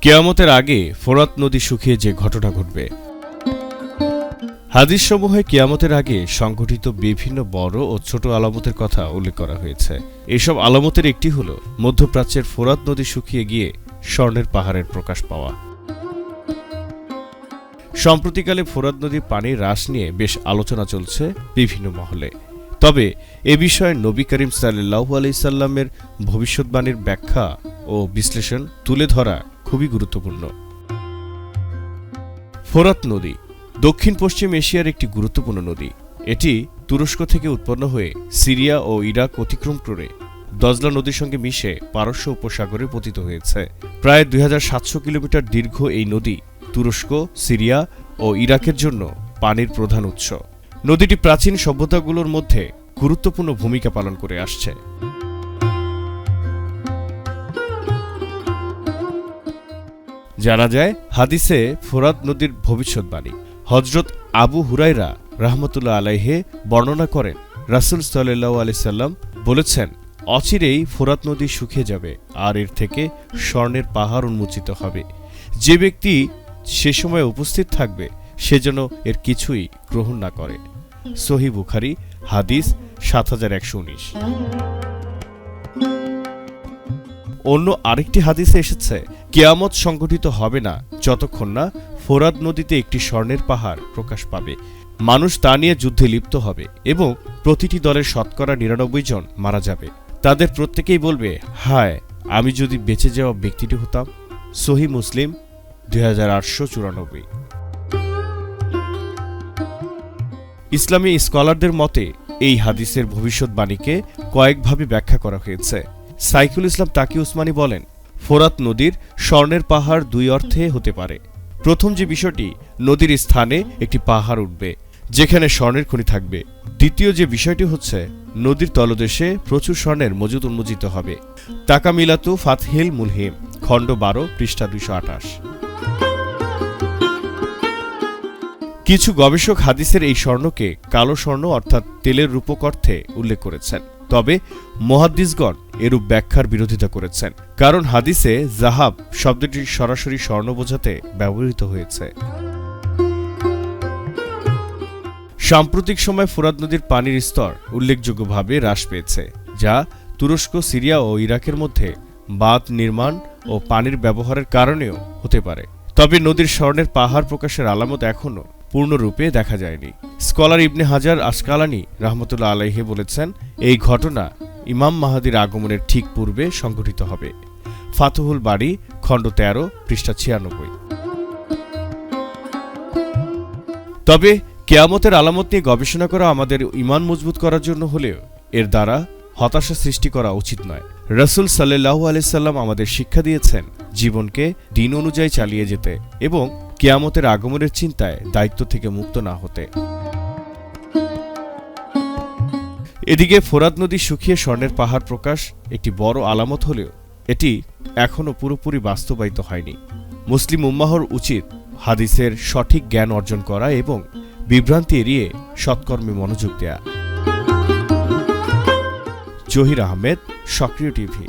কেয়ামতের আগে ফোরাত নদী শুকিয়ে যে ঘটনা ঘটবে। হাদিসসমূহে কিয়ামতের আগে সংঘটিত বিভিন্ন বড় ও ছোট আলামতের কথা উল্লেখ করা হয়েছে। এসব আলামতের একটি হল মধ্যপ্রাচ্যের ফোরাত নদী শুকিয়ে গিয়ে স্বর্ণের পাহাড়ের প্রকাশ পাওয়া। সম্প্রতিকালে ফোরাত নদীর পানি হ্রাস নিয়ে বেশ আলোচনা চলছে বিভিন্ন মহলে। তবে এ বিষয়ে নবী করিম সাল্লাহু আলাইসাল্লামের ভবিষ্যৎবাণীর ব্যাখ্যা ও বিশ্লেষণ তুলে ধরা খুবই গুরুত্বপূর্ণ। ফোরাত নদী দক্ষিণ পশ্চিম এশিয়ার একটি গুরুত্বপূর্ণ নদী। এটি তুরস্ক থেকে উৎপন্ন হয়ে সিরিয়া ও ইরাক অতিক্রম করে দজলা নদীর সঙ্গে মিশে পারস্য উপসাগরে পতিত হয়েছে। প্রায় দুই হাজার সাতশো কিলোমিটার দীর্ঘ এই নদী তুরস্ক, সিরিয়া ও ইরাকের জন্য পানির প্রধান উৎস। নদীটি প্রাচীন সভ্যতাগুলোর মধ্যে গুরুত্বপূর্ণ ভূমিকা পালন করে আসছে। জানা যায়, হাদিসে ফোরাত নদীর ভবিষ্যৎবাণী। হজরত আবু হুরাইরা রাহমতুল্লাহ আলাইহে বর্ণনা করেন। রাসুল সাল্লাহ আলি সাল্লাম বলেছেন, অচিরেই ফোরাত নদী শুকিয়ে যাবে আর এর থেকে স্বর্ণের পাহাড় উন্মোচিত হবে। যে ব্যক্তি সে সময় উপস্থিত থাকবে, সে যেন এর কিছুই গ্রহণ না করে। সহি বুখারি, হাদিস সাত হাজার একশো উনিশ। অন্য আরেকটি হাদিসে এসেছে কেয়ামত সংগঠিত হবে না যতক্ষণ না ফোরাদ নদীতে একটি স্বর্ণের পাহাড় প্রকাশ পাবে। মানুষ তা নিয়ে যুদ্ধে লিপ্ত হবে এবং প্রতিটি দলের শতকরা নিরানব্বই জন মারা যাবে। তাদের প্রত্যেকেই বলবে, হায়, আমি যদি বেঁচে যাওয়া ব্যক্তিটি হতাম। সহি মুসলিম, দুই ইসলামী স্কলারদের মতে, এই হাদিসের ভবিষ্যৎবাণীকে কয়েকভাবে ব্যাখ্যা করা হয়েছে। সাইকুল ইসলাম তাকি উসমানী বলেন ফোরাত নদীর স্বর্ণের পাহাড় দুই অর্থে হতে পারে। প্রথম যে বিষয়টি, নদীর স্থানে একটি পাহাড় উঠবে, যেখানে স্বর্ণের খনি থাকবে। দ্বিতীয় যে বিষয়টি হচ্ছে, নদীর তলদেশে প্রচুর স্বর্ণের মজুদ উন্মোচিত হবে। তাকা মিলাতু ফাতহিল মুলহিম, খণ্ড বারো, পৃষ্ঠা দুইশো আঠাশ। কিছু গবেষক হাদিসের এই স্বর্ণকে কালো স্বর্ণ অর্থাৎ তেলের রূপক অর্থে উল্লেখ করেছেন। তবে মহাদ্দিসগণ এরূপ ব্যাখ্যার বিরোধিতা করেছেন। কারণ হাদিসে জাহাব শব্দটি সরাসরি স্বর্ণ বোঝাতে ব্যবহৃত হয়েছে। সাম্প্রতিক সময় ফোরাত নদীর পানির স্তর উল্লেখযোগ্যভাবে হ্রাস পেয়েছে, যা তুরস্ক, সিরিয়া ও ইরাকের মধ্যে বাঁধ নির্মাণ ও পানির ব্যবহারের কারণেও হতে পারে। তবে নদীর স্বর্ণের পাহাড় প্রকাশের আলামত এখনও পূর্ণরূপে দেখা যায়নি। স্কলার ইবনে হাজার আসকালানি রহমতুল্লাহ আলাইহে বলেছেন, এই ঘটনা ইমাম মাহাদির আগমনের ঠিক পূর্বে সংঘটিত হবে। ফাতহুল বাড়ি খণ্ড তেরো, পৃষ্ঠা ছিয়ানব্বই। তবে কেয়ামতের আলামত নিয়ে গবেষণা করা আমাদের ইমান মজবুত করার জন্য হলেও এর দ্বারা হতাশা সৃষ্টি করা উচিত নয়। রসুল সাল্লাহু আলাইসাল্লাম আমাদের শিক্ষা দিয়েছেন, জীবনকে দিন অনুযায়ী চালিয়ে যেতে এবং কেয়ামতের আগমনের চিন্তায় দায়িত্ব থেকে মুক্ত না হতে। এদিকে ফোরাদ নদী শুকিয়ে স্বর্ণের পাহাড় প্রকাশ একটি বড় আলামত হলেও এটি এখনও পুরোপুরি বাস্তবায়িত হয়নি। মুসলিম উম্মাহর উচিত হাদিসের সঠিক জ্ঞান অর্জন করা এবং বিভ্রান্তি এড়িয়ে সৎকর্মে মনোযোগ দেয়া। জহির আহমেদ, সক্রিয় টিভি।